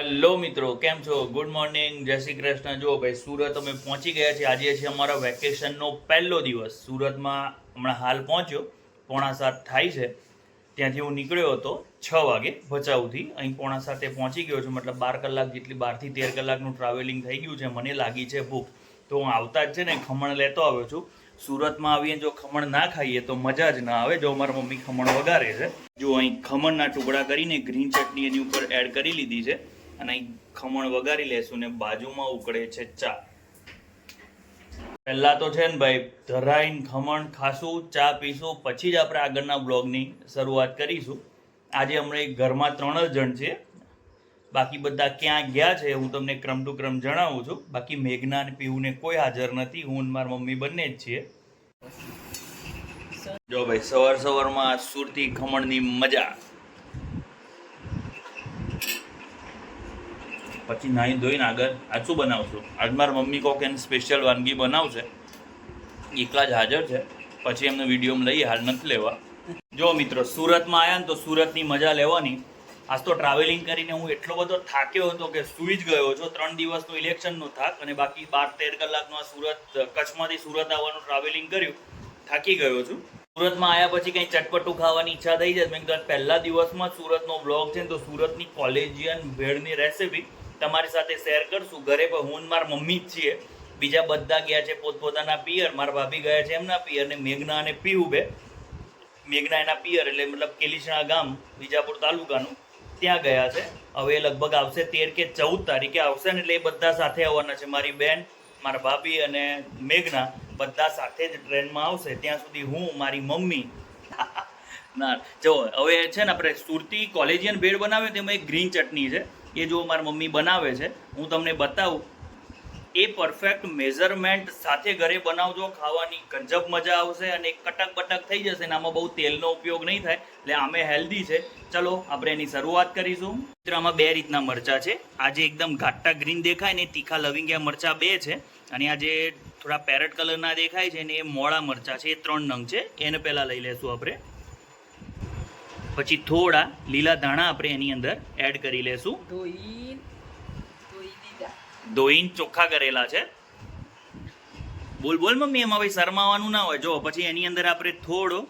Hello મિત્રો, કેમ છો? ગુડ મોર્નિંગ જય શ્રી કૃષ્ણ. જો ભાઈ, સુરત અમે પહોંચી ગયા છીએ. આજે છે અમારા વેકેશનનો પહેલો દિવસ. સુરતમાં હમણાં હાલ પહોંચ્યો પોણા સાત થાય છે. ત્યાંથી હું નીકળ્યો હતો છ વાગે ભચાઉથી. અહીં પોણા સાતે પહોંચી ગયો છું, મતલબ બાર કલાક જેટલી બારથી તેર કલાકનું ટ્રાવેલિંગ થઈ ગયું છે. મને લાગી છે ભૂખ. તો હું આવતા જ છે ને, ખમણ લેતો આવ્યો છું. સુરતમાં આવીએ, જો ખમણ ના ખાઈએ તો મજા જ ના આવે, જો મારા મમ્મી ખમણ વગાડે છે. જો અહીં ખમણના ટુકડા કરીને ગ્રીન ચટણી એની ઉપર એડ કરી લીધી છે. અને ખમણ વગાડી લેશું ને બાજુમાં ઉકળે છે ચા. પહેલાં તો છે ને ભાઈ, ધરાઈને ખમણ ખાશું, ચા પીશું, પછી જ આપણે આગળના બ્લોગની શરૂઆત કરીશું. આજે હમણાં ઘરમાં ત્રણ જ જણ છે બાકી બધા ક્યાં ગયા છે હું તમને ક્રમ ટુ ક્રમ જણાવું છું. બાકી મેઘના અને પીવુને કોઈ હાજર નથી, હું અને મારી મમ્મી બંને જ છીએ. જો ભાઈ, સવાર સવારમાં સુરતી ખમણની મજા. પછી નાહી ધોઈને આગળ આજ શું બનાવશું આજ મારા મમ્મી કોક એને સ્પેશિયલ વાનગી બનાવશે. એકલા જ હાજર છે. પછી એમને વિડીયોમાં લઈએ, હાલ નથી લેવા. જો મિત્રો, સુરતમાં આવ્યા ને તો સુરતની મજા લેવાની. આજ તો ટ્રાવેલિંગ કરીને હું એટલો બધો થાક્યો હતો કે સૂઈ જ ગયો. છો ત્રણ દિવસનો ઇલેક્શનનો થાક અને બાકી બાર તેર કલાકનો આ સુરત, કચ્છમાંથી સુરત આવવાનું ટ્રાવેલિંગ કર્યું, થાકી ગયો છું. સુરતમાં આવ્યા પછી કંઈ ચટપટું ખાવાની ઈચ્છા થઈ જાય મેં કીધું પહેલા દિવસમાં સુરતનો બ્લોગ છે તો સુરતની કોલેજિયન ભેળની રેસીપી તમારી સાથે શેર કરશું. ઘરે પણ હું મારા મમ્મી જ છીએ. બીજા બધા ગયા છે પોતપોતાના પિયર. મારા ભાભી ગયા છે એમના પિયર ને મેઘના અને પીવું બે. મેઘના એના પિયર એટલે મતલબ કેલીસણા ગામ, વિજાપુર તાલુકાનું. ત્યાં ગયા છે. હવે એ લગભગ આવશે તેર કે ચૌદ તારીખે આવશે ને એટલે એ બધા સાથે આવવાના છે. મારી બેન, મારા ભાભી અને મેઘના બધા સાથે જ ટ્રેનમાં આવશે. ત્યાં સુધી હું, મારી મમ્મી. ના જો હવે છે ને આપણે સુરતી કોલેજિયન ભેળ બનાવે તેમાં એક ગ્રીન ચટણી છે. એ જો મારી મમ્મી બનાવે છે, હું તમને બતાવું. એ પરફેક્ટ મેઝરમેન્ટ સાથે ઘરે બનાવજો, ખાવાની ગજબ મજા આવશે અને કટક બટક થઈ જશે અને આમાં બહુ તેલનો ઉપયોગ નહીં થાય, એટલે આમે હેલ્ધી છે. ચલો, આપણે એની શરૂઆત કરીશું. મિત્ર, આમાં બે રીતના મરચાં છે. આ જે એકદમ ઘાટા ગ્રીન દેખાય ને તીખા લવિંગિયા મરચાં બે છે. અને આ જે થોડા પેરેટ કલરના દેખાય છે ને એ મોળા મરચાં છે, એ ત્રણ નંગ છે. એને પહેલાં લઈ લેશું આપણે. પછી થોડા લીલા ધાણા આપણે એની અંદર એડ કરી લેશું. ધોઈ ધોઈ ધોઈને ચોખ્ખા કરેલા છે. બોલ બોલ મમ્મી એમાં ભાઈ શરમાવાનું ના હોય. જો પછી એની અંદર આપણે થોડો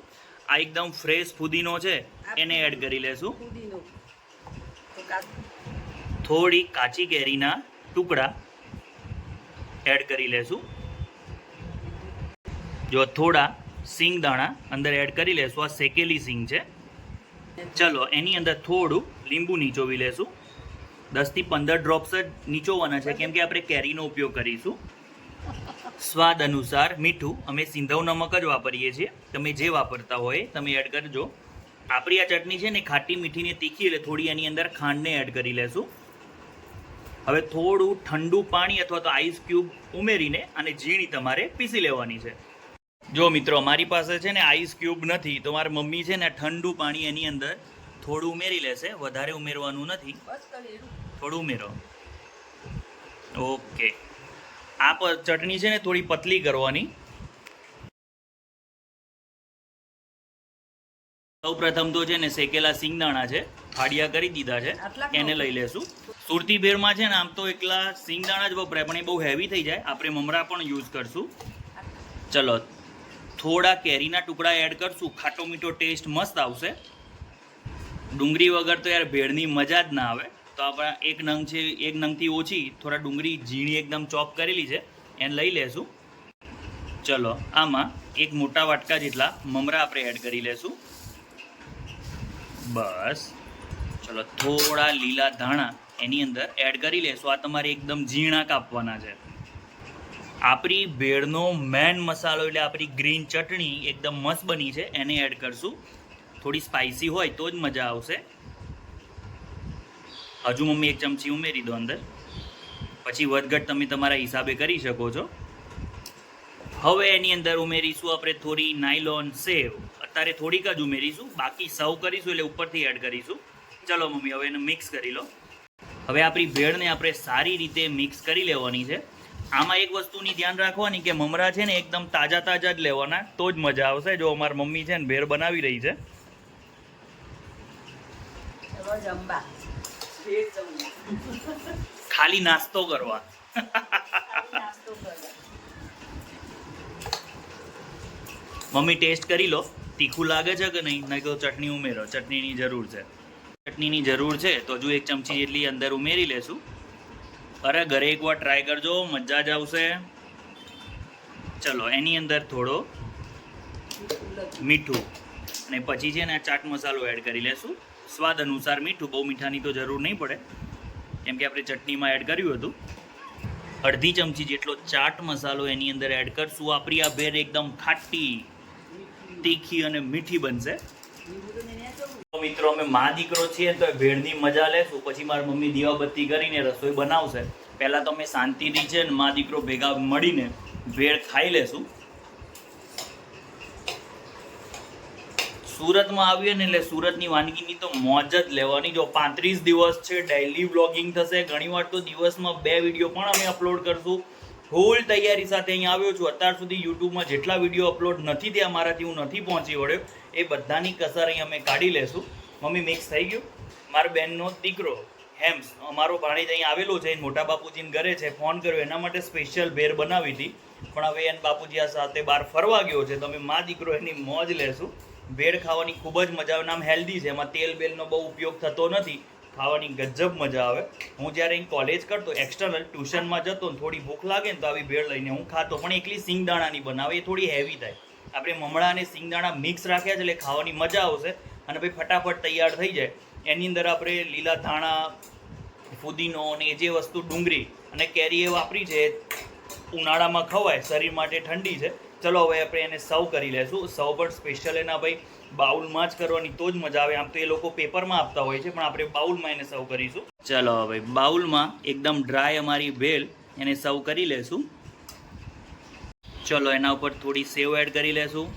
આ એકદમ ફ્રેશ ફુદીનો છે એને એડ કરી લેશું. થોડી કાચી કેરીના ટુકડા એડ કરી લેશું. જો થોડા સિંગ દાણા અંદર એડ કરી લેશું. આ શેકેલી સિંગ છે. ચલો, એની અંદર થોડું લીંબુ નીચોવી લેશું. દસથી પંદર ડ્રોપ્સ જ નીચોવાના છે, કેમ કે આપણે કેરીનો ઉપયોગ કરીશું. સ્વાદ અનુસાર મીઠું અમે સિંધવ નમક જ વાપરીએ છીએ. તમે જે વાપરતા હોય, તમે એડ કરજો. આપણી આ ચટણી છે ને, ખાટી મીઠીને તીખી, એટલે થોડી એની અંદર ખાંડને એડ કરી લેશું. હવે થોડું ઠંડુ પાણી અથવા તો આઈસ ક્યુબ ઉમેરીને અને ઝીણી તમારે પીસી લેવાની છે. જો મિત્રો મારી પાસે છે ને આઈસ ક્યુબ નથી તો મારી મમ્મી છે ને ઠંડુ પાણી એની અંદર થોડું ઉમેરી લેશે. વધારે ઉમેરવાનું નથી. થોડું ઉમેરો. ઓકે. આ ચટણી છે ને થોડી પતલી કરવાની. સૌ પ્રથમ તો છે ને શેકેલા સિંગદાણા છે ફાડિયા કરી દીધા છે એને લઈ લેશું. સુરતી ભેરમાં છે ને આમ તો એકલા સિંગદાણા જ વપરાય પણ એ બહુ હેવી થઈ જાય. આપણે મમરા પણ યુઝ કરશું. ચલો થોડા કેરીના ટુકડા એડ કરશું, ખાટો મીઠો ટેસ્ટ મસ્ત આવશે. ડુંગળી વગર તો યાર ભેળની મજા જ ના આવે. તો આપણા એક નંગ છે, એક નંગથી ઓછી, થોડા ડુંગળી, ઝીણી એકદમ ચોપ કરેલી છે, એને લઈ લેશું. ચલો, આમાં એક મોટા વાટકા જેટલા મમરા આપણે એડ કરી લેશું. બસ. ચલો, થોડા લીલા ધાણા એની અંદર એડ કરી લેશું. આ તમારે એકદમ ઝીણા કાપવાના છે. આપણી ભેળનો મેન મસાલો એટલે આપણી ગ્રીન ચટણી એકદમ મસ્ત બની છે, એને એડ કરશું. થોડી સ્પાઇસી હોય તો જ મજા આવશે. હજુ મમ્મી એક ચમચી ઉમેરી દો અંદર. પછી વધઘટ તમે તમારા હિસાબે કરી શકો છો. હવે એની અંદર ઉમેરીશું આપણે થોડી નાયલોન સેવ. અત્યારે થોડીક જ ઉમેરીશું, બાકી સર્વ કરીશું એટલે ઉપરથી એડ કરીશું. ચલો મમ્મી, હવે એને મિક્સ કરી લો. હવે આપણી ભેળને આપણે સારી રીતે મિક્સ કરી લેવાની છે. આમાં એક વસ્તુની ધ્યાન રાખવાની કે મમરા છે ને એકદમ તાજા તાજા જ લેવાના, તો જ મજા આવશે. જો અમારી મમ્મી છે ને ભેળ બનાવી રહી છે. ખાલી નાસ્તો કરવા. મમ્મી ટેસ્ટ કરી લો, તીખું લાગે છે કે નહીં? નહીં તો ચટણી ઉમેરો. ચટણીની જરૂર છે. ચટણીની જરૂર છે, તો હજુ એક ચમચી જેટલી અંદર ઉમેરી લેશું. અરે ઘરે એકવાર ટ્રાય કરજો, મજા જ આવશે. ચલો, એની અંદર થોડો મીઠું. અને પછી છે ને ચાટ મસાલો એડ કરી લેશું. સ્વાદ અનુસાર મીઠું, બહુ મીઠાની તો જરૂર નહીં પડે. કેમ કે આપણે ચટણીમાં એડ કર્યું હતું. અડધી ચમચી જેટલો ચાટ મસાલો એની અંદર એડ કરશું. આપણી આ ભેર એકદમ ખાટી, તીખી અને મીઠી બનશે. મિત્રો, અમે મા દીકરો છીએ તો ભેળની મજા લેશું. પછી મારી મમ્મી દીવાબત્તી કરીને રસોઈ બનાવશે. પહેલાં તો અમે શાંતિથી છે ને મા દીકરો ભેગા મળીને ભેળ ખાઈ લેશું. સુરતમાં આવીએ ને એટલે સુરતની વાનગીની તો મોજ જ લેવાની. જો પાંત્રીસ દિવસ છે ડેઇલી વ્લોગિંગ થશે. ઘણીવાર તો દિવસમાં બે વીડિયો પણ અમે અપલોડ કરશું. ફૂલ તૈયારી સાથે અહીંયા આવ્યો છું. અત્યાર સુધી યુટ્યુબમાં જેટલા વીડિયો અપલોડ નથી થયા મારાથી હું નથી પહોંચી વળ્યો. એ બધાની કસર અહીં અમે કાઢી લેશું. મમ્મી મિક્સ થઈ ગયું? મારા બેનનો દીકરો, હેમ્સ, અમારો ભાણેજ અહીં આવેલો છે. મોટા બાપુજીને ઘરે છે. ફોન કર્યો. એના માટે સ્પેશિયલ ભેર બનાવી હતી. પણ હવે એને બાપુજી આ સાથે બહાર ફરવા ગયો છે. તો અમે મા દીકરો એની મોજ લેશું. ભેળ ખાવાની ખૂબ જ મજા આવે નામ હેલ્ધી છે. એમાં તેલ બેલનો બહુ ઉપયોગ થતો નથી. ખાવાની ગજબ મજા આવે. હું જ્યારે અહીં કોલેજ કરતો એક્સટર્નલ ટ્યુશનમાં જતો ને થોડી ભૂખ લાગે ને તો આવી ભેળ લઈને હું ખાતો. પણ એકલી સિંગદાણાની બનાવે એ થોડી હેવી થાય. આપણે મમણા અને સિંગદાણા મિક્સ રાખ્યા છે એટલે ખાવાની મજા આવશે અને ભાઈ ફટાફટ તૈયાર થઈ જાય. એની અંદર આપણે લીલા ધાણા, ફુદીનો અને એ જે વસ્તુ ડુંગળી અને કેરી એ વાપરી છે ઉનાળામાં ખવાય, શરીર માટે ઠંડી છે. ચલો, હવે આપણે એને સર્વ કરી લેશું. સર્વ પણ સ્પેશિયલ એના ભાઈ, બાઉલમાં જ કરવાની તો જ મજા આવે. આમ તો એ લોકો પેપરમાં આપતા હોય છે, પણ આપણે બાઉલમાં એને સર્વ કરીશું. ચલો હવે, બાઉલમાં એકદમ ડ્રાય અમારી ભેલ એને સર્વ કરી લેશું. ચલો, એના ઉપર થોડી સેવ એડ કરી લેશું.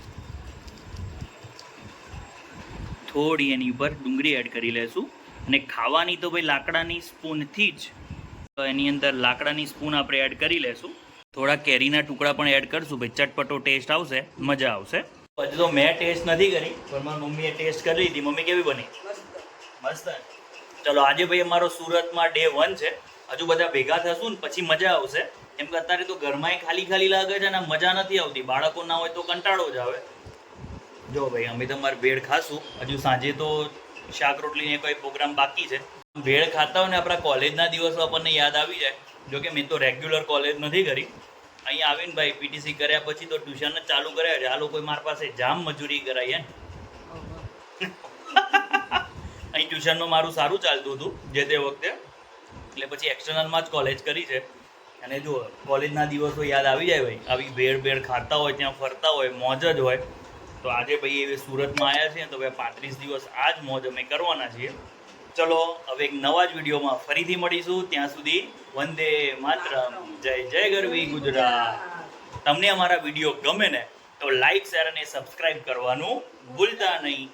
થોડી એની ઉપર ડુંગળી એડ કરી લેશું. અને ખાવાની તો ભાઈ લાકડાની સ્પૂનથી જ. એની અંદર લાકડાની સ્પૂન આપણે એડ કરી લેશું. થોડા કેરીના ટુકડા પણ એડ કરશું. ભાઈ, ચટપટો ટેસ્ટ આવશે, મજા આવશે. હજુ તો મેં ટેસ્ટ નથી કરી, પણ મારી મમ્મીએ ટેસ્ટ કરી લીધી. મમ્મી કેવી બની? મસ્ત. ચલો, આજે ભાઈ અમારો સુરતમાં ડે વન છે. હજુ બધા ભેગા થશું ને પછી મજા આવશે. કેમ કે અત્યારે તો ઘરમાં ખાલી ખાલી લાગે છે અને મજા નથી આવતી. બાળકો ના હોય તો કંટાળો જ આવે. જો ભાઈ, અમે તમારે ભેળ ખાશું. હજુ સાંજે તો શાક રોટલીને કોઈ પ્રોગ્રામ બાકી છે. ભેળ ખાતા હોય ને આપણા કોલેજના દિવસો આપણને યાદ આવી જાય. જો કે મેં તો રેગ્યુલર કોલેજ નથી કરી. અહીંયા આવીને ભાઈ પીટીસી કર્યા પછી તો ટ્યુશન જ ચાલુ કર્યા છે આ લોકોએ મારી પાસે જામ મજૂરી કરાઈ હે અહીં ટ્યુશનમાં મારું સારું ચાલતું હતું જે તે વખતે. એટલે પછી એક્સટર્નલમાં જ કોલેજ કરી છે. અને જો કોલેજના દિવસો યાદ આવી જાય ભાઈ આવી ભેળ ભેળ ખાતા હોય ત્યાં ફરતા હોય મોજ જ હોય. તો આજે ભાઈ એ સુરતમાં આવ્યા છે તો ભાઈ પાંત્રીસ દિવસ આ જ મોજ અમે કરવાના છીએ. ચલો, હવે એક નવા જ વિડીયોમાં ફરીથી મળીશું. ત્યાં સુધી વંદે માતરમ. જય જય ગરવી ગુજરાત. તમને અમારા વીડિયો ગમે ને, તો લાઈક શેર અને સબસ્ક્રાઈબ કરવાનું ભૂલતા નહીં.